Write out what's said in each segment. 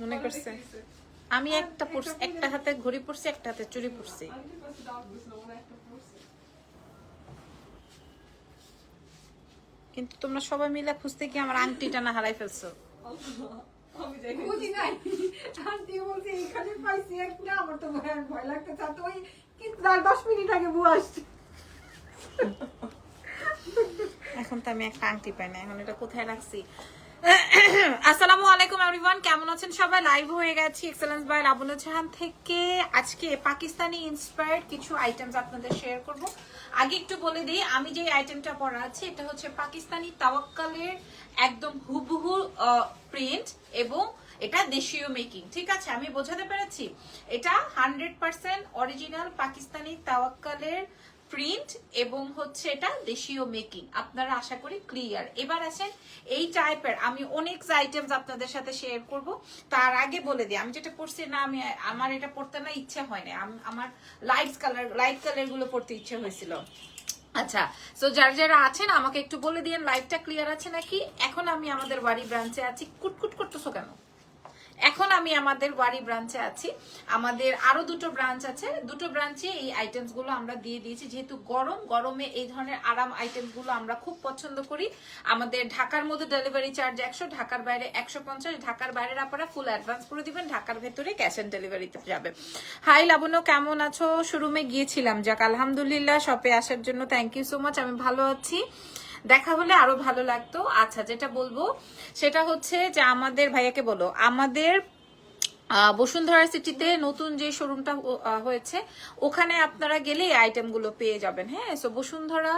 মনে করছে? আমি একটা পরছি একটা হাতে ঘড়ি পরছি একটা হাতে চুড়ি পরছি। কিন্তু তোমরা সবাই মিলে খুঁজতে কি আমার আংটিটা না হারাই ফেলছো। এখন তো আমি একটা আংটি পাই না এখন এটা কোথায় রাখছি? আসসালামু আলাইকুম এভরিওয়ান কেমন আছেন সবাই? লাইভ হয়ে গেছি এক্সেলেন্স বাই লাবণ্য জাহান থেকে। আজকে পাকিস্তানি ইন্সপায়ার্ড কিছু আইটেমস আপনাদের শেয়ার করব। আগে একটু বলে দিই, আমি যে আইটেমটা পরা আছে, এটা হচ্ছে পাকিস্তানি তাওয়াক্কালের একদম হুবহু প্রিন্ট এবং এটা দেশীয় মেকিং ঠিক আছে? আমি বোঝাতে পেরেছি। এটা হান্ড্রেড পার্সেন্ট অরিজিনাল পাকিস্তানি তাওয়াক্কালের প্রিন্ট এবং হচ্ছে এটা দেশীয় মেকিং আপনারা আশা করি ক্লিয়ার এবার আসেন এই টাইপের আমি অনেক আইটেমস আপনাদের সাথে শেয়ার করব। তার আগে বলে দিই, আমি যেটা পড়ছি না, আমি, আমার এটা পড়তে না ইচ্ছে হয় না আমার লাইট কালার লাইট কালারগুলো পড়তে ইচ্ছে হয়েছিল। আচ্ছা সো যারা যারা আছেন, আমাকে একটু বলে দিয়েন লাইভটা ক্লিয়ার আছে নাকি? এখন আমি আমাদের বাড়ি ব্রাঞ্চে আছি। কুটকুট করতেছো কেন? এখন আমি আমাদের ওয়ারি ব্রাঞ্চে আছি। আমাদের আরও দুটো ব্রাঞ্চ আছে। দুটো ব্রাঞ্চে এই আইটেমসগুলো আমরা দিয়ে দিয়েছি। যেহেতু গরম, গরমে এই ধরনের আরাম আইটেমসগুলো আমরা খুব পছন্দ করি। আমাদের ঢাকার মধ্যে ডেলিভারি চার্জ একশো, ঢাকার বাইরে একশো পঞ্চাশ, ঢাকার বাইরের আপনারা ফুল অ্যাডভান্স করে দিবেন। ঢাকার ভেতরে ক্যাশ অন ডেলিভারিতে যাবে। হাই লাবণ্য, কেমন আছো? শোরুমে গিয়েছিলাম। যাক, আলহামদুলিল্লাহ শপে আসার জন্য থ্যাংক ইউ সো মাচ আমি ভালো আছি। দেখা হলে আরও ভালো লাগতো। আচ্ছা যেটা বলব, সেটা হচ্ছে যে আমাদের ভাইয়াকে বলো, আমাদের বসুন্ধরা সিটিতে নতুন যে শোরুমটা হয়েছে, ওখানে আপনারা গেলে আইটেম আইটেমগুলো পেয়ে যাবেন। হ্যাঁ সো বসুন্ধরা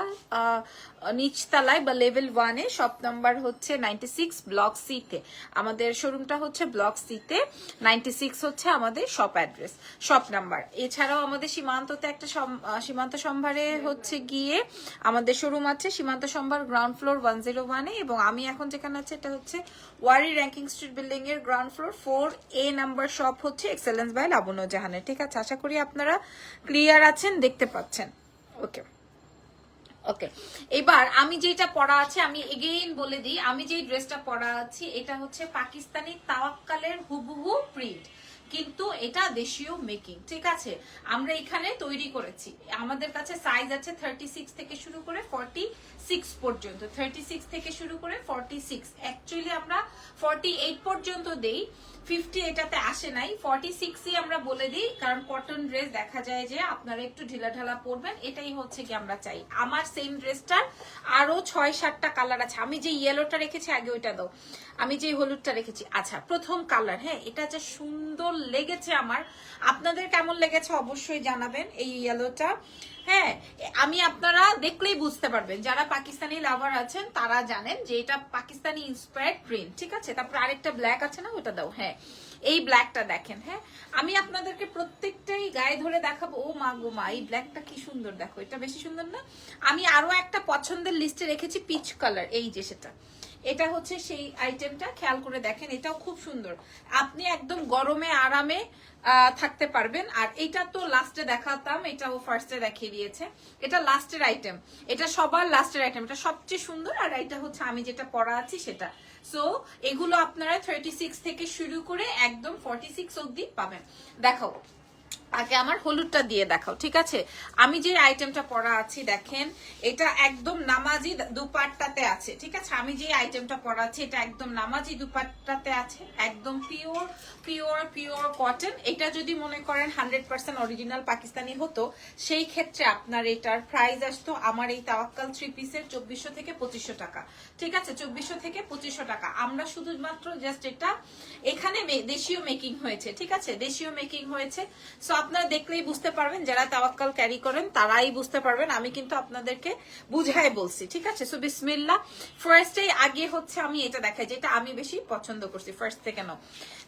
নিচতলায় বা লেভেল ওয়ানে শপ নাম্বার হচ্ছে নাইনটি সিক্স ব্লক সিতে আমাদের শোরুমটা হচ্ছে ব্লক সিতে নাইনটি সিক্স হচ্ছে আমাদের শপ অ্যাড্রেস শপ নাম্বার এছাড়াও আমাদের সীমান্ততে একটা সম- সীমান্ত সম্ভারে হচ্ছে গিয়ে আমাদের শোরুম আছে, সীমান্ত সম্ভার গ্রাউন্ড ফ্লোর ওয়ান জিরো ওয়ানে এবং আমি এখন যেখানে আছে এটা হচ্ছে ওয়ারি র্যাঙ্কিং স্ট্রিট বিল্ডিং এর গ্রাউন্ড ফ্লোর ফোর এ নাম্বার শপ হচ্ছে এক্সেলেন্স বাই লাবণ্য জাহানের ঠিক আছে, আশা করি আপনারা ক্লিয়ার আছেন, দেখতে পাচ্ছেন। ওকে ওকে এবার আমি যেটা পরা আছে, আমি এগেইন বলে দিই, আমি যেই ড্রেসটা পরা আছি, এটা হচ্ছে পাকিস্তানি তাওয়াক্কালের হুবহু প্রিন্ট কিন্তু এটা দেশীয় মেকিং ঠিক আছে? আমরা এখানে তৈরি করেছি। আমাদের কাছে সাইজ আছে থার্টি সিক্স থেকে শুরু করে ফর্টি সিক্স পর্যন্ত। থার্টি সিক্স থেকে শুরু করে ফর্টি সিক্স অ্যাকচুয়ালি আমরা ফর্টি এইট পর্যন্ত দেই ফিফটি এটাতে আসে নাই। ফর্টি সিক্সই আমরা বলে দিই, কারণ কটন ড্রেস দেখা যায় যে আপনারা একটু ঢিলা ঢালা পরবেন, এটাই হচ্ছে কি আমরা চাই। আমার সেম ড্রেসটার আরও ছয় সাতটা কালার আছে। আমি যে ইয়েলোটা রেখেছি, আগে ওইটা দাও। আমি যে হলুদটা রেখেছি। আচ্ছা প্রথম কালার হ্যাঁ এটা যে সুন্দর লেগেছে আমার? আপনাদের কেমন লেগেছে অবশ্যই জানাবেন এই ইয়েলোটা হ্যাঁ আমি আপনারা দেখলেই বুঝতে পারবেন। যারা পাকিস্তানি লাভার আছেন, তারা জানেন যে এটা পাকিস্তানি ইন্সপায়ার্ড প্রিন্ট ঠিক আছে? তারপর আরেকটা ব্ল্যাক আছে না, ওটা দাও হ্যাঁ। এই ব্ল্যাকটা দেখেন হ্যাঁ। আমি আপনাদেরকে প্রত্যেকটাই গায়ে ধরে দেখাবো। ও মা গো মা, এই ব্ল্যাকটা কি সুন্দর দেখো, এটা বেশি সুন্দর না? আমি আরও একটা পছন্দের লিস্টে রেখেছি পিচ কালার এই যে সেটা। এটা হচ্ছে সেই আইটেমটা খেয়াল করে দেখেন, এটাও খুব সুন্দর। আপনি একদম গরমে, আরামে থাকতে পারবেন। আর এটা তো লাস্টে দেখাতাম এটা ও ফার্স্টে দেখিয়ে দিয়েছে। এটা লাস্টের আইটেম এটা সবার লাস্টের আইটেম এটা সবচেয়ে সুন্দর, আর এটা হচ্ছে আমি যেটা পরা আছি সেটা। সো এগুলো আপনারা থার্টি সিক্স থেকে শুরু করে একদম ফর্টি সিক্স অব্দি পাবেন। দেখাও। আগে আমার হলুদটা দিয়ে দেখাও, ঠিক আছে? আমি যে আইটেমটা পরা আছি, দেখেন, এটা একদম নামাজি দুপাট্টাতে আছে, ঠিক আছে? আমি যে আইটেমটা পরা আছি, এটা একদম নামাজি দুপাট্টাতে আছে, একদম পিওর পিওর পিওর কটন এটা যদি মনে করেন হান্ড্রেড পার্সেন্ট অরিজিনাল পাকিস্তানি হতো, সেই ক্ষেত্রে আপনার এটার প্রাইস আসতো আমার এই তাওয়াক্কাল থ্রি পিসের চব্বিশশো থেকে পঁচিশশো টাকা। ঠিক আছে? চব্বিশশো থেকে পঁচিশশো টাকা। আমরা শুধুমাত্র জাস্ট এটা এখানে দেশীয় মেকিং হয়েছে। ঠিক আছে? দেশীয় মেকিং হয়েছে। সো আপনারা দেখলেই বুঝতে পারবেন, যারা তাওয়াক্কাল ক্যারি করেন, তারাই বুঝতে পারবেন। আমি কিন্তু আপনাদেরকে বুঝাই বলছি। ঠিক আছে? সো বিসমিল্লা ফার্স্টে আগে হচ্ছে আমি এটা দেখাই, যেটা আমি বেশি পছন্দ করছি ফার্স্ট থেকে নাও।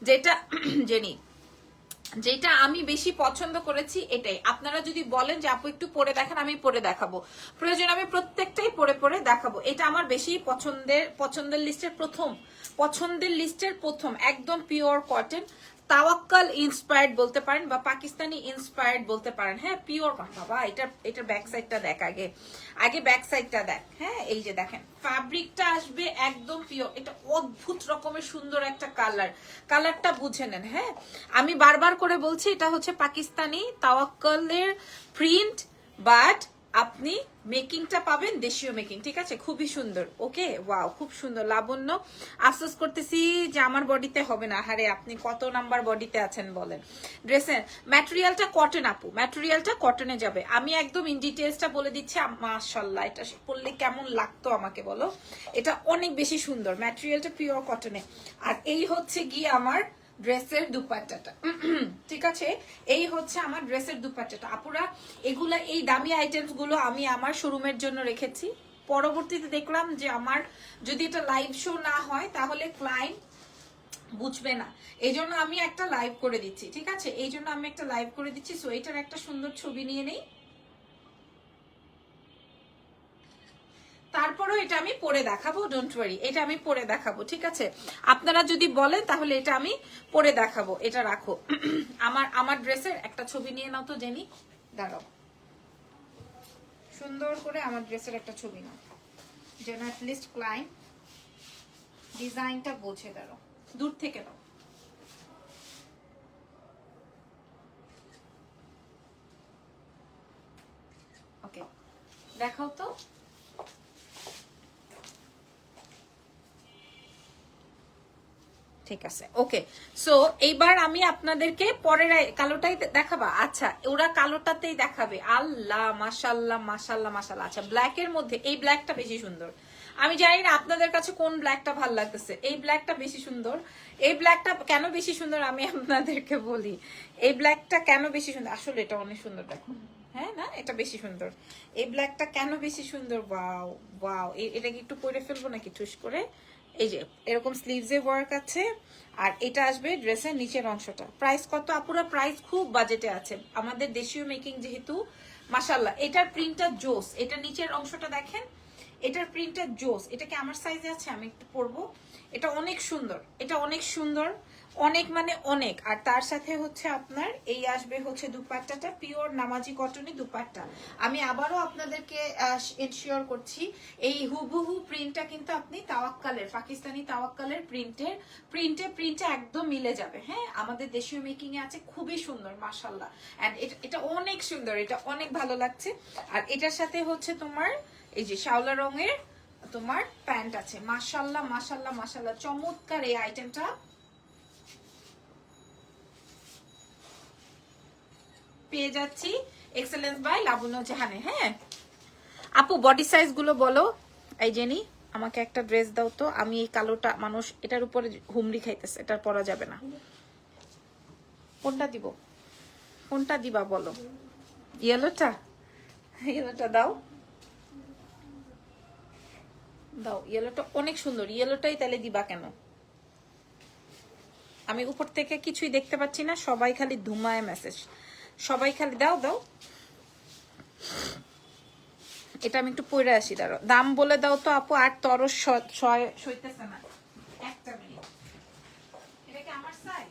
যেটা জেনি, যেটা আমি বেশি পছন্দ করেছি এটাই। আপনারা যদি বলেন যে আপু একটু পরে দেখেন, আমি পরে দেখাবো। প্রয়োজন আমি প্রত্যেকটাই পরে পরে দেখাবো। এটা আমার বেশি পছন্দের পছন্দের লিস্টের প্রথম, পছন্দের লিস্টের প্রথম, একদম পিওর কটন তাওয়াক্কাল ইন্সপায়ার্ড বলতে পারেন বা পাকিস্তানি ইন্সপায়ার্ড বলতে পারেন। হ্যাঁ পিওর বাবা এটা এটার ব্যাক সাইডটা দেখ আগে। আগে ব্যাক সাইডটা দেখ। হ্যাঁ এই যে দেখেন ফ্যাব্রিকটা আসবে একদম পিওর এটা অদ্ভুত রকমের সুন্দর একটা কালার কালারটা বুঝে নেন হ্যাঁ। আমি বারবার করে বলছি, এটা হচ্ছে পাকিস্তানি তাওয়াক্কালের প্রিন্ট বাট আপনি মেকিংটা পাবেন, দেশীয় মেকিং, ঠিক আছে? খুবই সুন্দর, ওকে? ওয়াও, খুব সুন্দর, লাবণ্য। আফসোস করতেছি যে আমার বডিতে হবে না। হারে আপনি কত নাম্বার বডিতে আছেন বলেন। ড্রেসের ম্যাটেরিয়ালটা কটন আপু ম্যাটেরিয়ালটা কটনে যাবে। আমি একদম ইন ডিটেলসটা বলে দিচ্ছি মাশাল্লাহ এটা পরলে কেমন লাগতো আমাকে বলো? এটা অনেক বেশি সুন্দর ম্যাটেরিয়ালটা পিওর কটনে আর এই হচ্ছে গিয়ে আমার ড্রেসের দুপাট্টাটা। ঠিক আছে? এই হচ্ছে আমার ড্রেসের দুপাট্টাটা। আপুরা, এগুলা, এই দামি আইটেমসগুলো আমি আমার শোরুমের জন্য রেখেছি। পরবর্তীতে দেখলাম যে আমার যদি এটা লাইভ শো না হয়, তাহলে ক্লায়েন্ট বুঝবে না। এই জন্য আমি একটা লাইভ করে দিচ্ছি, ঠিক আছে? এই জন্য আমি একটা লাইভ করে দিচ্ছি। সো এটার একটা সুন্দর ছবি নিয়ে নেই। তারপরও এটা আমি পরে দেখাবো ডোন্ট ওয়ারি এটা আমি পরে দেখাবো, ঠিক আছে? আপনারা যদি বলেন, তাহলে এটা আমি পরে দেখাবো, এটা রাখো। আমার আমার ড্রেসের একটা ছবি নিয়ে নাও তো, জেনি। দাঁড়াও। সুন্দর করে আমার ড্রেসের একটা ছবি নাও। যেন অ্যাটলিস্ট ক্লাইন্ট ডিজাইনটা বোঝে দাঁড়াও। দূর থেকে দাও ওকে দেখাও তো ঠিক আছে ওকে সো এইবার আমি আপনাদেরকে পরের কালোটাই দেখাবা? আচ্ছা ওরা কালোটাতেই দেখাবে। আল্লাহ, মাশাল্লাহ মাশাল্লাহ মাশাল্লাহ। আচ্ছা ব্ল্যাকের মধ্যে, এই ব্ল্যাকটা বেশি সুন্দর। আমি জানি না আপনাদের কাছে কোন ব্ল্যাকটা ভালো লাগতেছে। এই ব্ল্যাকটা বেশি সুন্দর। এই ব্ল্যাকটা কেন বেশি সুন্দর আমি আপনাদেরকে বলি। এই ব্ল্যাকটা কেন বেশি সুন্দর? আসলে এটা অনেক সুন্দর দেখো হ্যাঁ না? এটা বেশি সুন্দর। এই ব্ল্যাকটা কেন বেশি সুন্দর? ওয়াও ওয়াও এটা কি একটু পরে ফেলব নাকি? ঠুস করে? এই যে, এরকম স্লিভসে ওয়ার্ক আছে, আর এটা আসবে ড্রেসের নিচের অংশটা। প্রাইস কত? আপুরা প্রাইস খুব বাজেটে আছে। আমাদের দেশীয় মেকিং যেহেতু মাসাল্লাহ এটার প্রিন্টটা জোস। এটা নিচের অংশটা দেখেন, এটার প্রিন্টটা জোস। এটা কি আমার সাইজে আছে, আমি একটু পরবো। এটা অনেক সুন্দর, এটা অনেক সুন্দর। অনেক মানে অনেক। আর তার সাথে হচ্ছে আপনার, এই আসবে হচ্ছে দুপাট্টাটা, পিওর নামাজি কটনি দুপাট্টা। আমি আবারও আপনাদেরকে এনশিওর করছি, এই হুবহু প্রিন্টটা কিন্তু আপনি তাওয়াক্কালের, পাকিস্তানি তাওয়াক্কালের প্রিন্টের প্রিন্টে প্রিন্টে একদম মিলে যাবে। হ্যাঁ আমাদের দেশীয় মেকিং এ আছে, খুবই সুন্দর মাশাল্লাহ এন্ড এটা অনেক সুন্দর, এটা অনেক ভালো লাগছে। আর এটার সাথে হচ্ছে তোমার, এই যে শাওলা রঙের তোমার প্যান্ট আছে। মাশাল্লাহ মাশাল্লাহ মাশাল্লাহ চমৎকার এই আইটেমটা পেয়ে যাচ্ছি। এক্সেলেন্স বাই লাবণ্য জাহানে হ্যাঁ? আপু বডি সাইজগুলো বলো। এই জেনি আমাকে একটা ড্রেস দাও তো। আমি এই কালোটা মানুষ, এটার উপরে হুমড়ি খাইতেছে, এটা পরা যাবে না। কোনটা দিব? কোনটা দিবা বলো? ইয়েলোটা ইয়েলোটা দাও। দাও ইয়েলোটা অনেক সুন্দর। ইয়েলোটাই তাহলে দিবা কেন? আমি উপর থেকে কিছুই দেখতে পাচ্ছি না, সবাই খালি ধুমায় মেসেজ সবাই খালি দাও দাও। এটা আমি একটু পরে আসি দাঁড়ো দাম বলে দাও তো আপু, আর তরস সইতেছে না। একটা মিনিট এটা কি আমার সাইজ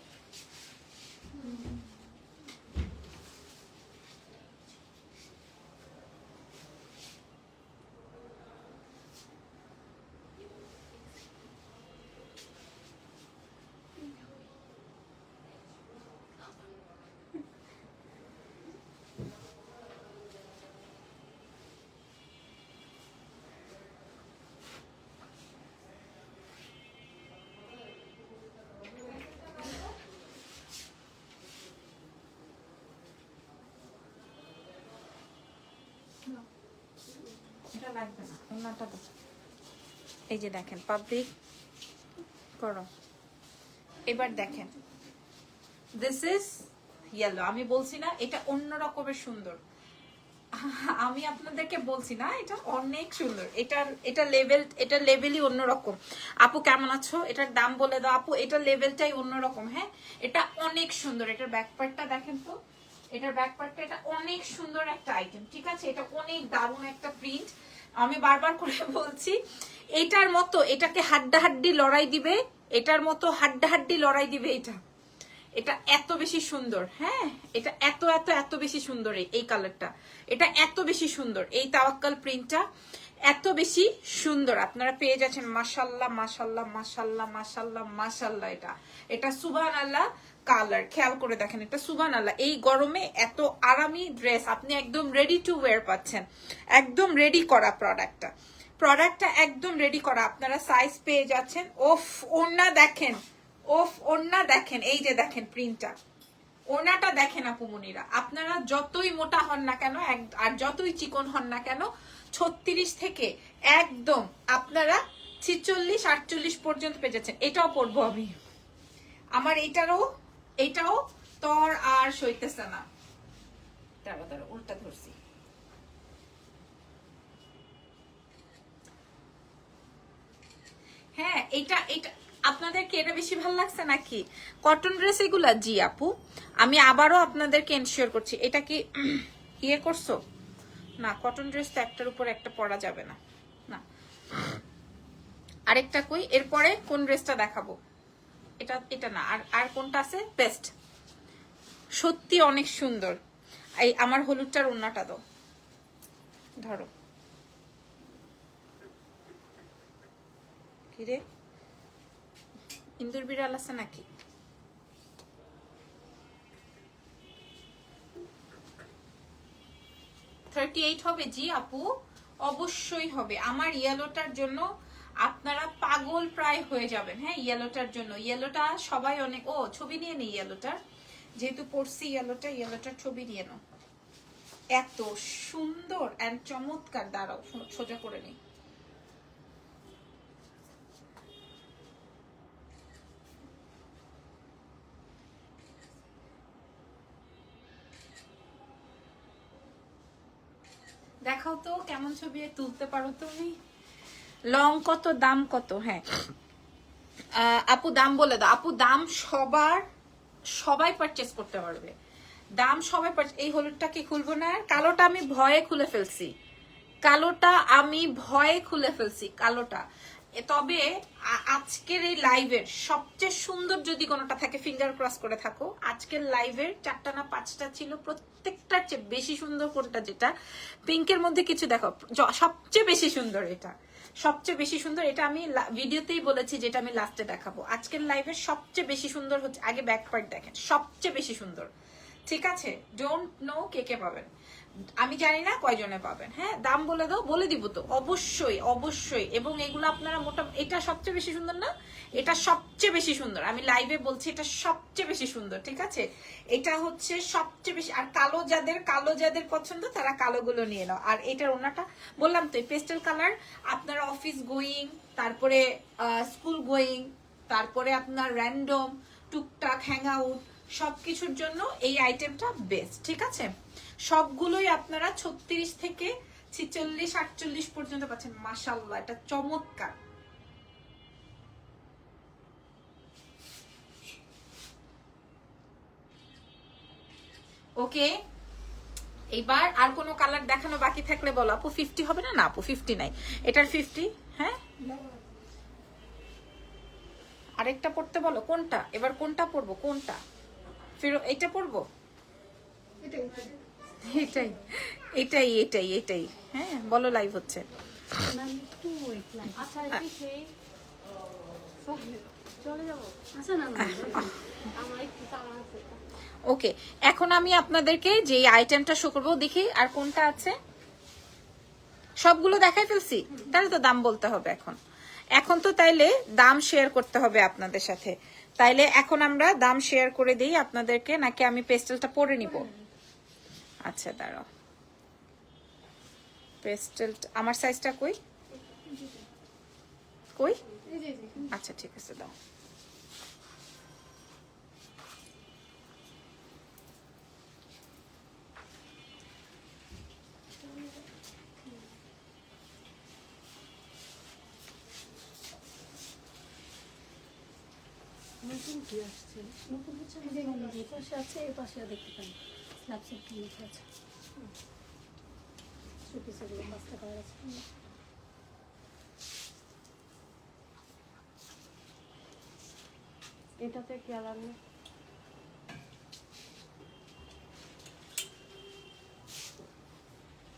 এটা এই যে দেখেন পাবলিক করো। এবার দেখেন দিস ইজ ইয়েলো আমি বলছি না, এটা অন্য রকমের সুন্দর। আমি আপনাদেরকে বলছি না, এটা অনেক সুন্দর। এটা লেভেল এটা লেভেলই অন্যরকম আপু কেমন আছো? এটার দাম বলে দাও। আপু, এটা লেভেলটাই অন্যরকম হ্যাঁ? এটা অনেক সুন্দর। এটার ব্যাকপার্টটা দেখেন তো। এটার ব্যাকপার্টটা এটা অনেক সুন্দর একটা আইটেম ঠিক আছে? এটা অনেক দারুণ একটা প্রিন্ট আমি বারবার করে বলছি, এটার মতো এটাকে হাড্ডাহাড্ডি লড়াই দিবে, এটার মতো হাড্ডাহাড্ডি লড়াই দিবে এটা। এটা এত বেশি সুন্দর হ্যাঁ? এটা এত এত এত বেশি সুন্দর এই- কালারটা এটা এত বেশি সুন্দর এই তাওয়াক্কাল প্রিন্টটা এত বেশি সুন্দর। আপনারা পেয়ে যাচ্ছেন মাসাল্লাহ মাসাল্লাহ মাসাল্লাহ মাসাল্লাহ মাসাল্লাহ এটা। এটা সুবান আল্লাহ কালার, খেয়াল করে দেখেন, এটা সুবান আল্লাহ। এই গরমে এত আরামি ড্রেস আপনি একদম রেডি টু ওয়ার পাচ্ছেন। একদম রেডি করা প্রোডাক্টটা প্রোডাক্টটা একদম রেডি করা। আপনারা সাইজ পেয়ে যাচ্ছেন। ওফ, ওড়না দেখেন। ওফ, ওড়না দেখেন। এই যে দেখেন প্রিন্টটা ওনাটা দেখেন আপুমনিরা আপনারা যতই মোটা হন না কেন আর যতই চিকন হন না কেন, ছত্রিশ থেকে একদম আপনারা ছিচল্লিশ, আটচল্লিশ পর্যন্ত পেয়ে যাচ্ছেন। এটাও পরবো আমি। আমার এইটারও এইটাও তর আর সইতেছে না। দাঁড়া দাঁড়া উল্টা ধরছি। হ্যাঁ এটা এটা, আপনাদেরকে এটা বেশি ভালো লাগছে নাকি? কটন ড্রেস এগুলা, জি আপু, আমি আবারও আপনাদেরকে এনশিওর করছি, এটা কি ইয়ে করছ? না কটন ড্রেস তো একটার উপর একটা পরা যাবে না। না। আরেকটা কই? এরপরে কোন ড্রেসটা দেখাবো? এটা এটা না। আর আর কোনটা আছে? বেস্ট সত্যি অনেক সুন্দর। এই আমার হলুদটার ওন্নাটা দাও। ধরো। কিরে? ইন্দুর বিড়াল আছে নাকি? থার্টি এইট হবে জি আপু। অবশ্যই হবে। আমার ইয়েলোটার জন্য আপনারা পাগল প্রায় হয়ে যাবেন। হ্যাঁ ইয়েলোটার জন্য। ইয়েলোটা সবাই অনেক ও, ছবি নিয়ে নেই ইয়েলোটার যেহেতু পড়ছি ইয়েলোটা ইয়েলোটার ছবি নিয়ে নাও। এত সুন্দর অ্যান্ড চমৎকার। দাঁড়াও সোজা করে নেই। দেখাও তো, কেমন ছবি তুলতে পারো তুমি? লং কত, দাম কত? হ্যাঁ। আপু, দাম বলে দাও। আপু, দাম সবার, সবাই পারচেস করতে পারবে। দাম সবাই এই হলুদটা কি খুলবো না? কালোটা আমি ভয়ে খুলে ফেলছি। কালোটা আমি ভয়ে খুলে ফেলছি, কালোটা। তবে আজকের এই লাইভের সবচেয়ে সুন্দর যদি কোনোটা থাকে ফিঙ্গার ক্রস করে থাকো, আজকের লাইভের চারটা না পাঁচটা ছিল প্রত্যেকটার চেয়ে বেশি সুন্দর কোনটা যেটা? পিঙ্কের মধ্যে কিছু দেখো সবচেয়ে বেশি সুন্দর এটা। সবচেয়ে বেশি সুন্দর, এটা আমি ভিডিওতেই বলেছি যেটা আমি লাস্টে দেখাবো। আজকের লাইভের সবচেয়ে বেশি সুন্দর হচ্ছে, আগে ব্যাক পার্ট দেখেন, সবচেয়ে বেশি সুন্দর। ঠিক আছে? ডোন্ট নো কে কে পাবেন। আমি জানি না কয়জনে পাবেন হ্যাঁ? দাম বলে দাও, বলে দিব তো। অবশ্যই অবশ্যই। এবং এগুলো আপনারা মোটা এটা সবচেয়ে বেশি সুন্দর না? এটা সবচেয়ে বেশি সুন্দর। আমি লাইভে বলছি, এটা সবচেয়ে বেশি সুন্দর, ঠিক আছে? এটা হচ্ছে সবচেয়ে বেশি আর কালো যাদের কালো যাদের পছন্দ, তারা কালোগুলো নিয়ে নাও। আর এটার ওনাটা বললাম তো পেস্টেল কালার আপনারা অফিস গোয়িং তারপরে স্কুল গোয়িং তারপরে আপনার র্যান্ডম টুকটাক হ্যাং আউট সবকিছুর জন্য এই আইটেমটা বেস্ট ঠিক আছে? সবগুলোই আপনারা ছত্রিশ থেকে ছিচল্লিশ, আটচল্লিশ পর্যন্ত পাচ্ছেন। মাসাল্লাহ এটা চমৎকার। ওকে এইবার আর কোনো কালার দেখানো বাকি থাকলে বলো। আপু ফিফটি হবে না? না, আপু ফিফটি নাই। এটার ফিফটি হ্যাঁ? আরেকটা পড়তে বলো, কোনটা? এবার কোনটা পড়ব কোনটা? ফেরো এটা পড়ব এটাই এটাই এটাই এটাই এটাই। হ্যাঁ বলো লাইভ হচ্ছে। আচ্ছা কি সেই চলে যাব? আচ্ছা ওকে এখন আমি আপনাদেরকে যে আইটেমটা শো করব দেখি আর কোনটা আছে। সবগুলো দেখাই ফেলছি তাহলে তো দাম বলতে হবে এখন। এখন তো তাইলে দাম শেয়ার করতে হবে আপনাদের সাথে। তাইলে এখন আমরা দাম শেয়ার করে দিই আপনাদেরকে নাকি আমি পেস্টেলটা পরে নিব? আচ্ছা দাঁড়াও। পেস্টেল আমার সাইজটা কই? কই। আচ্ছা ঠিক আছে দাও। নতুন কি আসছে? নতুন হচ্ছে এই পাশে আছে এই পাশে দেখতে পাই এটাতে কি আলাদা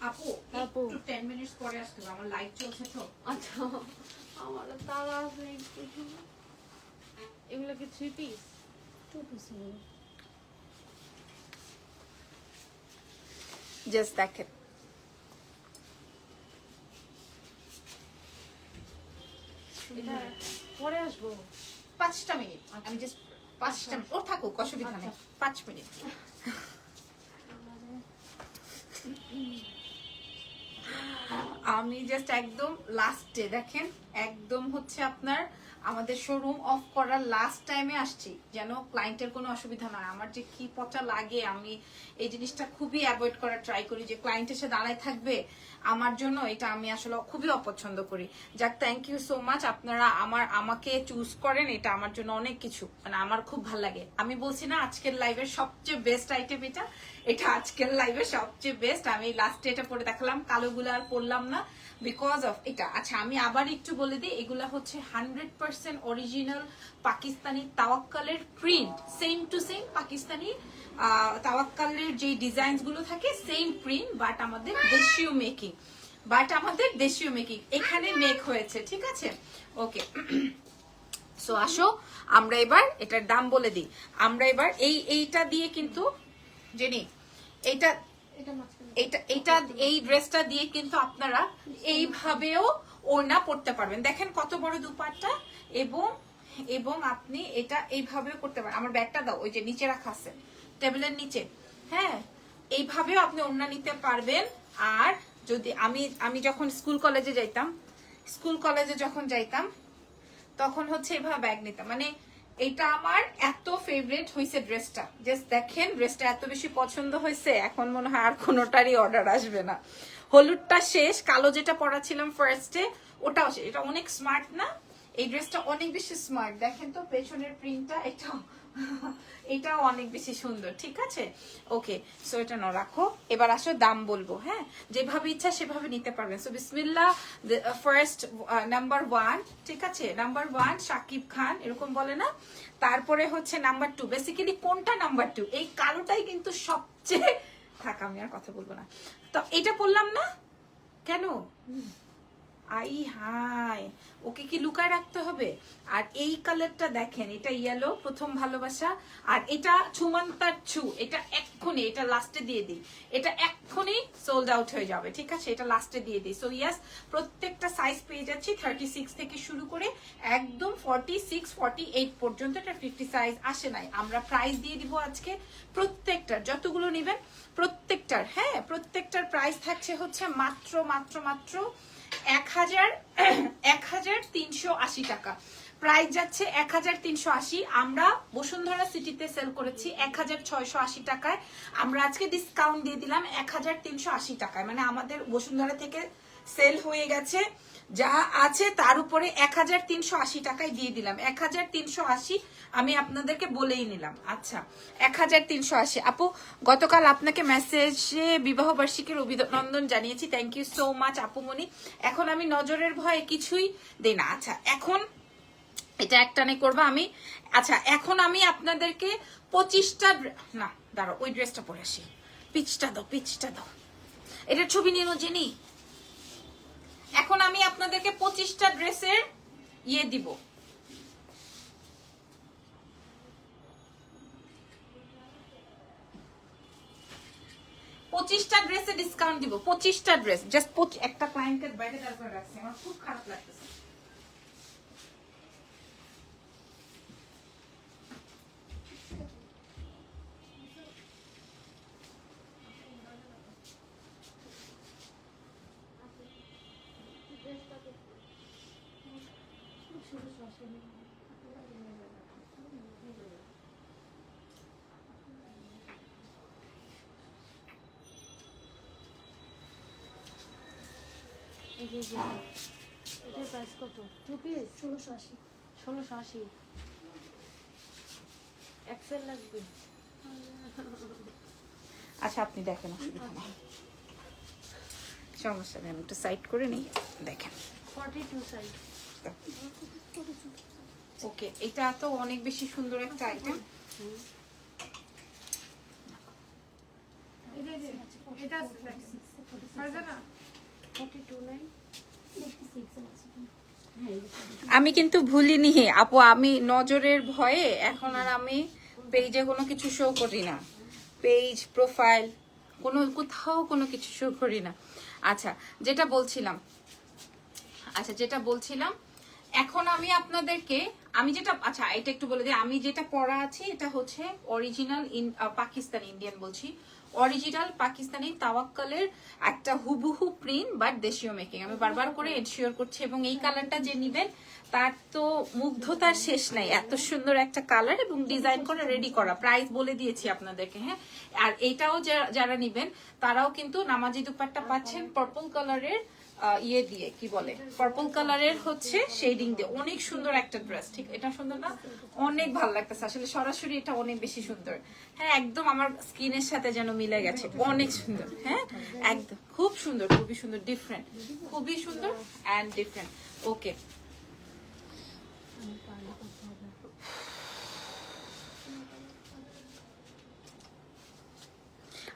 আপু আপু। 10 মিনিটস পরে আসতে আমার লাইট চলছে তো। আচ্ছা আমার তারা এগুলো কি three piece two piece just দেখেন এটা পরে আসব। পাঁচটা মিনিট। আমি জাস্ট পাঁচটা ও থাকুক অসুবিধা নেই। পাঁচ মিনিট। আমি জাস্ট একদম লাস্টে দেখেন? একদম হচ্ছে আপনার আমাদের শোরুম অফ করার লাস্ট টাইমে আসছি, যেন ক্লায়েন্টের কোনো অসুবিধা না আমার যে কি পচা লাগে, আমি এই জিনিসটা খুবই অ্যাভয়েড করার ট্রাই করি যে ক্লায়েন্ট এসে দাঁড়ায় থাকবে। আমার জন্য এটা আমি আসলে খুবই অপছন্দ করি। যাক থ্যাংক ইউ সো মাচ আপনারা আমার, আমাকে চুজ করেন, এটা আমার জন্য অনেক কিছু। মানে আমার খুব ভালো লাগে। আমি বলছি না আজকের লাইভের সবচেয়ে বেস্ট আইটেম এটা। এটা আজকের লাইভের সবচেয়ে বেস্ট আমি লাস্টে এটা পরে দেখালাম, কালোগুলো আর পরলাম না বিকজ অফ এটা। আচ্ছা আমি আবার একটু বলে দিই, এগুলা হচ্ছে hundred percent original Pakistani তাওয়াক্কালের print same to same Pakistani তাওয়াক্কালের যে ডিজাইনগুলো থাকে সেম প্রিন্ট বাট আমাদের দেশীয় মেকিং বাট আমাদের দেশীয় মেকিং এখানে মেক হয়েছে ঠিক আছে? ওকে সো আসো আমরা এবার এটার দাম বলে দিই। আমরা এবার এই এইটা দিয়ে কিন্তু জেনি এটা এটা এটা এই ড্রেসটা দিয়ে কিন্তু আপনারা এইভাবেও ওড়না পড়তে পারবেন। দেখেন কত বড় দুপাট্টা। এবং এবং আপনি এটা এইভাবেও করতে পারেন। আমার ব্যাগটা দাও, ওই যে নিচে রাখা আছে, টেবিলের নিচে। হ্যাঁ এইভাবেও আপনি ওড়না নিতে পারবেন। আর যদি আমি আমি যখন স্কুল কলেজে যাইতাম, স্কুল কলেজে যখন যাইতাম, তখন হচ্ছে এভাবে ব্যাগ নিতাম। মানে এটা আমার এত ফেভারিট হয়েছে ড্রেসটা জাস্ট দেখেন ড্রেসটা এত বেশি পছন্দ হয়েছে এখন মনে হয় আর কোনোটারই অর্ডার আসবে না। হলুদটা শেষ, কালো যেটা পরাছিলাম ফার্স্টে ওটাও শেষ। এটা অনেক স্মার্ট না? এই ড্রেসটা অনেক বেশি স্মার্ট দেখেন তো, পেছনের প্রিন্টটা এটাও এটাও অনেক বেশি সুন্দর, ঠিক আছে? ওকে সো এটা ন রাখো। এবার আসো দাম বলব হ্যাঁ? যেভাবে ইচ্ছা সেভাবে নিতে পারবেন। সো বিসমিল্লা ফার্স্ট নাম্বার ওয়ান ঠিক আছে? নাম্বার ওয়ান সাকিব খান, এরকম বলে না? তারপরে হচ্ছে নাম্বার টু বেসিক্যালি কোনটা নাম্বার টু এই কালোটাই কিন্তু সবচেয়ে, থাক, আমি আর কথা বলব না। তো, এটা বললাম না? কেন? আই হাই ওকে কি লুকায় রাখতে হবে? আর এই কালারটা দেখেন, এটা ইয়েলো প্রথম ভালোবাসা। আর এটা ছুমান্তার ছু, এটা এক্ষুনি, এটা লাস্টে দিয়ে দিই। এটা এক্ষুনি সোল্ড আউট হয়ে যাবে, ঠিক আছে? এটা লাস্টে দিয়ে দিই। সো ইয়াস প্রত্যেকটা সাইজ পেয়ে যাচ্ছি থার্টি সিক্স থেকে শুরু করে একদম ফর্টি সিক্স ফর্টি এইট পর্যন্ত এটা ফিফটি সাইজ আসে নাই। আমরা প্রাইস দিয়ে দিব আজকে প্রত্যেকটার। যতগুলো নেবেন, প্রত্যেকটার হ্যাঁ প্রত্যেকটার প্রাইস থাকছে হচ্ছে মাত্র মাত্র মাত্র এক হাজার এক হাজার তিনশো আশি টাকা। প্রাইস যাচ্ছে এক হাজার তিনশো আশি। আমরা বসুন্ধরা সিটিতে সেল করেছি এক হাজার ছয়শো আশি টাকায়। আমরা আজকে ডিসকাউন্ট দিয়ে দিলাম এক হাজার তিনশো আশি টাকায়। মানে আমাদের বসুন্ধরা থেকে সেল হয়ে গেছে। যা আছে তার উপরে এক হাজার তিনশো আশি টাকায় দিয়ে দিলাম। এক হাজার তিনশো আশি আমি আপনাদেরকে বলেই নিলাম। আচ্ছা এক হাজার তিনশো আশি। আপু, গতকাল আপনাকে মেসেজে বিবাহ বার্ষিকীর অভিনন্দন জানিয়েছি। থ্যাংক ইউ সো মাচ আপুমনি এখন আমি নজরের ভয়ে কিছুই দেই না। আচ্ছা এখন এটা একটানে করবা আমি। আচ্ছা এখন আমি আপনাদেরকে পঁচিশটা না দাঁড়ো ওই ড্রেসটা পরে আসি। পিচটা দাও পিচটা দাও। এটার ছবি নিয়ে জেনি? এখন আমি আপনাদেরকে পঁচিশটা ড্রেসের ইয়ে দিব। পঁচিশটা ড্রেসে ডিসকাউন্ট দিব, পঁচিশটা ড্রেস জাস্ট একটা ক্লায়েন্টের বাইরে তারপরে রাখছি, আমার খুব খারাপ লাগতেছে। এটার প্রাইস কত টু ষোলোশো আশি ষোলোশো আশি এক্সেল লাগবে আচ্ছা আপনি দেখেন অসুবিধা সমস্যা নেই, আমি একটু সাইড করে নিই, দেখেন। ফর্টি টু সাইজ ওকে এটা তো অনেক বেশি সুন্দর একটা আইটেম এটা আমি কিন্তু ভুলিনি আপু আমি নজরের ভয়ে এখন আর আমি পেজে কোনো কিছু শো করি না। পেজ প্রোফাইল কোনো কোথাও কোনো কিছু শো করি না। আচ্ছা যেটা বলছিলাম আচ্ছা যেটা বলছিলাম এখন আমি আপনাদেরকে, আমি যেটা আচ্ছা এটা একটু বলে দিই। আমি যেটা পড়া আছি, এটা হচ্ছে অরিজিনাল পাকিস্তান ইন্ডিয়ান বলছি। অরিজিনাল পাকিস্তানি তাওয়াক্কালের একটা হুবহু প্রিন্ট বাট দেশীয় মেকিং আমি বারবার করে এনশিওর করছি, এবং এই কালারটা যে নিবেন, তার তো মুগ্ধতার শেষ নাই। এত সুন্দর একটা কালার এবং ডিজাইন করে রেডি করা। প্রাইস বলে দিয়েছি আপনাদেরকে হ্যাঁ? আর এইটাও যা- যারা নিবেন, তারাও কিন্তু নামাজি দুপাট্টা পাচ্ছেন পার্পল কালারের ইয়ে দিয়ে, কি বলে? পার্পল কালারের হচ্ছে শেডিং দিয়ে। অনেক সুন্দর একটা ড্রেস ঠিক? এটা সুন্দর না? অনেক ভালো লাগতেছে। আসলে সরাসরি এটা অনেক বেশি সুন্দর। হ্যাঁ একদম আমার স্কিনের সাথে যেন মিলে গেছে। অনেক সুন্দর হ্যাঁ? একদম। খুব সুন্দর, খুবই সুন্দর ডিফারেন্ট খুবই সুন্দর অ্যান্ড ডিফারেন্ট ওকে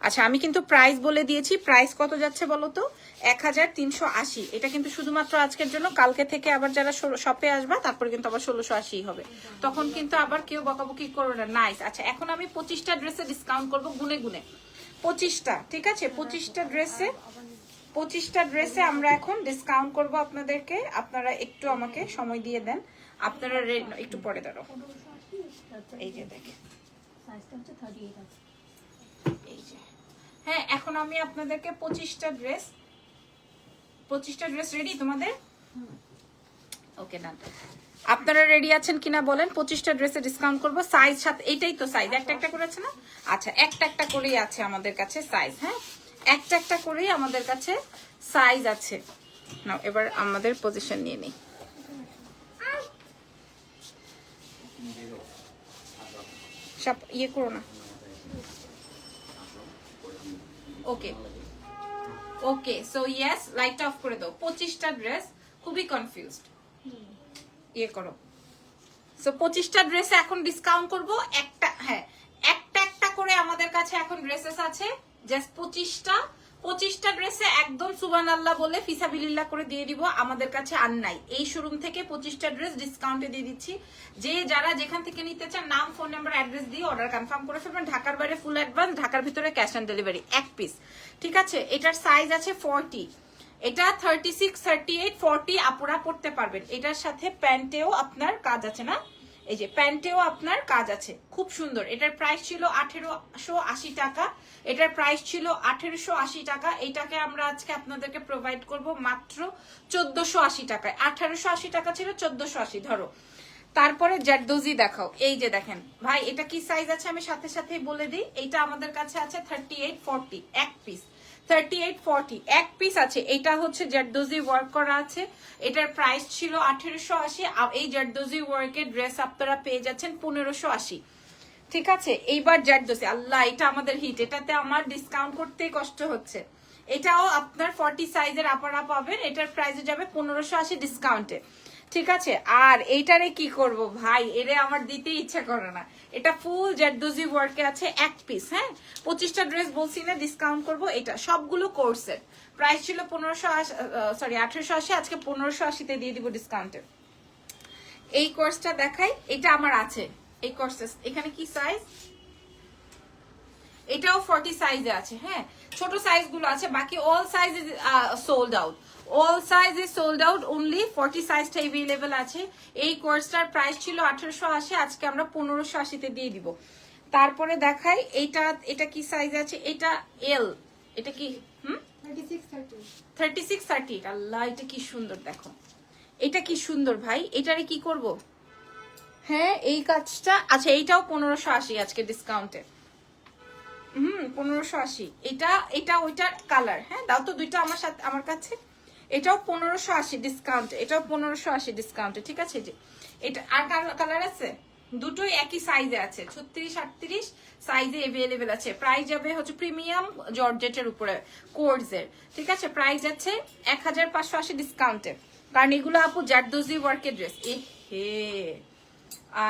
আচ্ছা আমি কিন্তু প্রাইস বলে দিয়েছি। প্রাইস কত যাচ্ছে বলো তো? এক হাজার তিনশো আশি। এটা কিন্তু শুধুমাত্র আজকের জন্য, কালকে থেকে আবার যারা শপে আসবা, তারপরে কিন্তু আবার ষোলোশো আশি হবে। তখন কিন্তু আবার কেউ বকাবকি করবে না। নাইস আচ্ছা এখন আমি পঁচিশটা ড্রেসে ডিসকাউন্ট করব গুনে গুনে। পঁচিশটা, ঠিক আছে? পঁচিশটা ড্রেসে পঁচিশটা ড্রেসে আমরা এখন ডিসকাউন্ট করব আপনাদেরকে। আপনারা একটু আমাকে সময় দিয়ে দেন। আপনারা একটু পরে দাঁড়ো এই যে দেখেন। এই যে। হ্যাঁ এখন আমি আপনাদেরকে পঁচিশটা ড্রেস পঁচিশটা ড্রেস রেডি তোমাদের? ওকে ডান আপনারা রেডি আছেন কিনা বলেন? পঁচিশটা ড্রেসে ডিসকাউন্ট করব। সাইজ সাথে এইটাই তো সাইজ একটা একটা করে আছে না? আচ্ছা একটা একটা করেই আছে আমাদের কাছে সাইজ হ্যাঁ? একটা একটা করেই আমাদের কাছে সাইজ আছে। না এবার আমাদের পজিশন নিয়ে নিই। সব ইয়ে করো না। Okay okay so yes light off করে দাও। পঁচিশটা ড্রেস খুবই কনফিউজড ইয়ে করো। সো পঁচিশটা ড্রেস এখন ডিসকাউন্ট করব। একটা হ্যাঁ একটা একটা করে আমাদের কাছে এখন ড্রেসেস আছে। জাস্ট পঁচিশটা। পঁচিশটা ড্রেসে একদম সুবান আল্লাহ বলে ফিসাবিল্লাহ করে দিয়ে দিব, আমাদের কাছে আর নাই। এই শোরুম থেকে পঁচিশটা ড্রেস ডিসকাউন্টে দিয়ে দিচ্ছি। যে যারা যেখান থেকে নিতে চান, নাম ফোন নাম্বার অ্যাড্রেস দিয়ে অর্ডার কনফার্ম করে ফেলবেন। ঢাকার বাইরে ফুল অ্যাডভান্স ঢাকার ভিতরে ক্যাশ অন ডেলিভারি এক পিস ঠিক আছে? এটার সাইজ আছে ফর্টি এটা thirty six thirty eight forty আপুরা পড়তে পারবেন। এটার সাথে প্যান্টেও আপনার কাজ আছে না? এই যে প্যান্টেও আপনার কাজ আছে, খুব সুন্দর। এটার প্রাইস ছিল আঠেরোশো আশি টাকা। এটার প্রাইস ছিল আঠেরোশো আশি টাকা। এটাকে আমরা আজকে আপনাদেরকে প্রোভাইড করব মাত্র চোদ্দশো আশি টাকায়। আঠারোশো আশি টাকা ছিল চোদ্দশো আশি, ধরো। তারপরে জারদোজি দেখাও। এই যে দেখেন, ভাই, এটা কি সাইজ আছে আমি সাথে সাথেই বলে দিই। এটা আমাদের কাছে আছে থার্টি এইট ফর্টি এক পিস থার্টি এইট ফর্টি এক পিস আছে। এটা হচ্ছে ওয়ার্ক করা আছে। এটার প্রাইস ছিল আঠেরোশো আশি। এই ওয়ার্কের ড্রেস আপনারা পেয়ে যাচ্ছেন পনেরোশো আশি। ঠিক আছে? এইবার আল্লাহ, এটা আমাদের হিট এটাতে আমার ডিসকাউন্ট কষ্ট হচ্ছে। এটাও আপনার সাইজের পাবেন। এটার যাবে পনেরোশো আশি ডিসকাউন্টে ঠিক আছে? আর এইটারে কি করব ভাই? এরে আমার দিতে ইচ্ছা করে না। এটা ফুল জারদোজি ওয়ার্কে আছে এক পিস হ্যাঁ? পঁচিশটা ড্রেস বলছি না ডিসকাউন্ট করব এটা। সবগুলো কোর্সের প্রাইস ছিল পনেরোশো সরি আঠেরোশো আশি, আজকে পনেরোশো আশিতে দিয়ে দিব ডিসকাউন্টে এই কোর্সটা দেখাই। এটা আমার আছে। এই কোর্সেস এখানে কি সাইজ এটাও ফর্টি সাইজে আছে হ্যাঁ? ছোট সাইজগুলো আছে, বাকি all size is sold out all size is sold out only forty সাইজটা এভেলেবেল আছে। এই কোর্সটার প্রাইস ছিল আঠারোশো আশি, আজকে আমরা পনেরোশো আশিতে দিয়ে দিব। তারপরে দেখাই এটা এটা কি সাইজ আছে? এটা এল এটা কি, হুম? থার্টি সিক্স থার্টি আল্লাহ, এটা কি সুন্দর, দেখো। এটা কি সুন্দর ভাই, এটারে কি করব? হ্যাঁ এই কাজটা আচ্ছা এইটাও পনেরোশো আশি আজকে ডিসকাউন্টে হুম, পনেরোশো আশি। এটা এটা, ওইটার কালার হ্যাঁ দাও তো দুইটা আমার সাথে, আমার কাছে। এটাও পনেরোশো আশি ডিসকাউন্ট এটাও পনেরোশো আশি ডিসকাউন্টে ঠিক আছে? যে এটা, আর কালার আছে? দুটোই একই সাইজে আছে, ছত্রিশ আটত্রিশ সাইজে এভেলেবেল আছে। প্রাইস যাবে হচ্ছে প্রিমিয়াম জর্জেটের উপরে কোর্সের ঠিক আছে? প্রাইস আছে এক হাজার পাঁচশো আশি ডিসকাউন্টে কারণ এগুলো আপু জারদোজি ওয়ার্কের ড্রেস এ হে,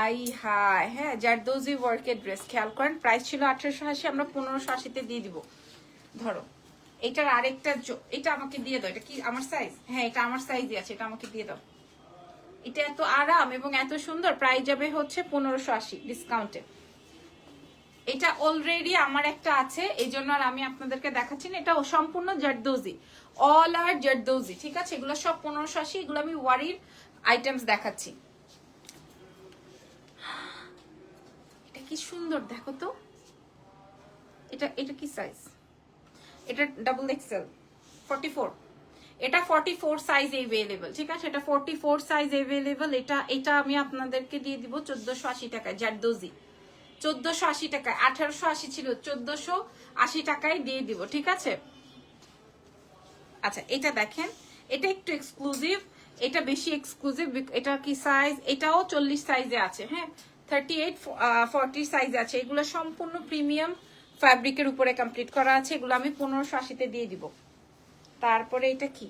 আই হাই হ্যাঁ জারদোজি ওয়ার্কের ড্রেস খেয়াল করেন প্রাইস ছিল আঠারোশো আশি, আমরা পনেরোশো আশিতে দিয়ে দিব। ধরো। এটার আরেকটা এটা আমাকে দিয়ে দাও, এটা কি আমার সাইজ হ্যাঁ এটা আমার সাইজই আছে, এটা আমাকে দিয়ে দাও। এটা এত আরাম এবং এত সুন্দর প্রাইস যাবে হচ্ছে পনেরোশো আশি ডিসকাউন্টে এটা অলরেডি আমার একটা আছে এই জন্য আর আমি আপনাদেরকে দেখাচ্ছি না এটা সম্পূর্ণ জারদৌজি। অল আর জারদৌজি, ঠিক আছে? এগুলো সব পনেরোশো আশি, এগুলো আমি ওয়ারির আইটেমস দেখাচ্ছি। এটা কি সুন্দর, দেখো তো। এটা এটা কি সাইজ এটা ডাবল এক্সেল ফর্টি ফোর এটা ফর্টি ফোর সাইজ এভেলেবল ঠিক আছে? এটা ফর্টি ফোর সাইজ এভেলেবল এটা এটা আমি আপনাদেরকে দিয়ে দিব চোদ্দশো আশি টাকায় জারদৌজি চোদ্দশো আশি টাকায়, আঠারোশো আশি ছিল, চোদ্দশো আশি টাকায় দিয়ে দিব, ঠিক আছে? আচ্ছা এটা দেখেন, এটা একটু এক্সক্লুসিভ এটা বেশি এক্সক্লুসিভ এটা কি সাইজ এটাও চল্লিশ সাইজে আছে হ্যাঁ? থার্টি এইট ফর্টি সাইজ আছে। এগুলো সম্পূর্ণ প্রিমিয়াম ফ্যাব্রিকের উপরে কমপ্লিট করা আছে, এগুলো আমি পনেরোশো আশিতে দিয়ে দিব। তারপরে এটা কি?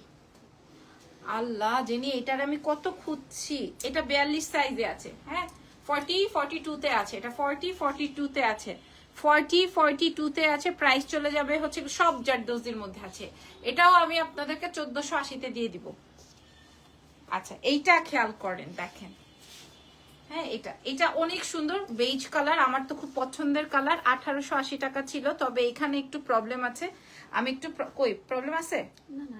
আল্লাহ, জেনি, এটার আমি কত খুঁজছি? এটা বিয়াল্লিশ সাইজে আছে হ্যাঁ? ফর্টি ফর্টি টুতে আছে, এটা ফর্টি ফর্টি টুতে আছে। ফর্টি ফর্টি টুতে আছে প্রাইস চলে যাবে হচ্ছে সব জারদোজির মধ্যে আছে। এটাও আমি আপনাদেরকে চোদ্দশো আশিতে দিয়ে দিব। আচ্ছা এইটা খেয়াল করেন, দেখেন। হ্যাঁ এটা এটা অনেক সুন্দর। বেজ কালার আমার তো খুব পছন্দের কালার আঠারোশো আশি টাকা ছিল তবে এখানে একটু প্রবলেম আছে। আমি একটু কই প্রবলেম আছে? না না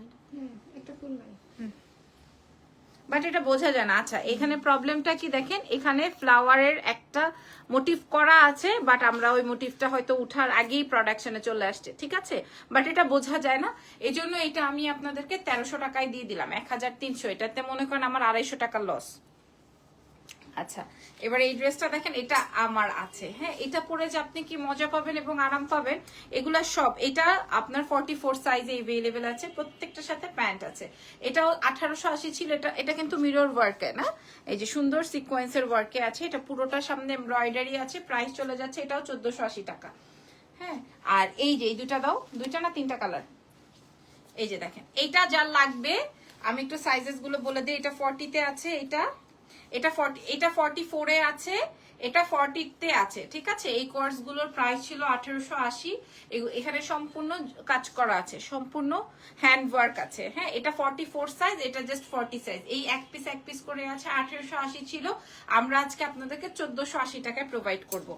এটা ফুল নাই। বাট এটা বোঝা যায় না। আচ্ছা এখানে প্রবলেমটা কি দেখেন? এখানে ফ্লাওয়ারের একটা মোটিভ করা আছে বাট আমরা ওই মোটিভটা হয়তো উঠার আগেই প্রোডাকশনে চলে আসছে ঠিক আছে? বাট এটা বোঝা যায় না। এই জন্য এটা আমি আপনাদেরকে তেরোশো টাকায় দিয়ে দিলাম। এক হাজার তিনশো। এটাতে মনে করেন আমার আড়াইশো টাকার লস আচ্ছা এবার এই ড্রেসটা দেখেন, এটা আমার আছে। হ্যাঁ এটা পরে যে আপনি কি মজা পাবেন এবং আরাম পাবেন, এগুলা সব, এটা আপনার ফর্টি ফোর সাইজে এভেলেবেল আছে প্রত্যেকটার সাথে প্যান্ট আছে। এটাও আঠারোশো আশি ছিল, এটা এটা কিন্তু মিরর ওয়ার্কে না? এই যে সুন্দর সিকোয়েন্সের ওয়ার্কে আছে, এটা পুরোটা সামনে এমব্রয়ডারি আছে প্রাইস চলে যাচ্ছে, এটাও চোদ্দশো আশি টাকা। হ্যাঁ আর এই যে, এই দুটা দাও, দুইটা না তিনটা কালার এই যে দেখেন, এইটা যা লাগবে, আমি একটু সাইজেসগুলো বলে দিই, এটা ফর্টিতে আছে, এটা এটা ফর্টি এটা ফর্টি ফোরে আছে, এটা ফর্টিতে আছে, ঠিক আছে? এই কোর্সগুলোর প্রাইস ছিল আঠেরোশো আশি এখানে সম্পূর্ণ কাজ করা আছে, সম্পূর্ণ হ্যান্ড ওয়ার্ক আছে হ্যাঁ? এটা ফর্টি ফোর সাইজ এটা জাস্ট ফর্টি সাইজ এই এক পিস এক পিস করে আছে, আঠেরোশো আশি ছিল। আমরা আজকে আপনাদেরকে চোদ্দশো আশি টাকায় প্রোভাইড করব।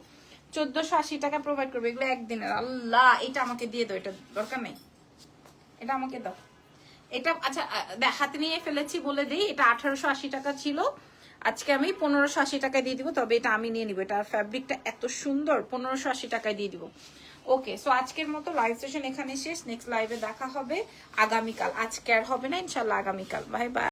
চোদ্দশো আশি টাকা প্রোভাইড করব। এগুলো একদিনের। আল্লাহ, এটা আমাকে দিয়ে দাও, এটা দরকার নেই। এটা আমাকে দাও। এটা আচ্ছা হাতে নিয়ে ফেলেছি বলে দিই, এটা আঠারোশো আশি টাকা ছিল। আজকে আমি পনেরোশো আশি টাকায় দিয়ে দিব, তবে এটা আমি নিয়ে নিব। এটা ফ্যাব্রিকটা এত সুন্দর, পনেরোশো আশি টাকায় দিয়ে দিব। ওকে সো আজকের মতো লাইভ সেশন এখানে শেষ। নেক্সট লাইভে দেখা হবে আগামীকাল। আজকে আর হবে না ইনশাল্লাহ আগামীকাল। Bye bye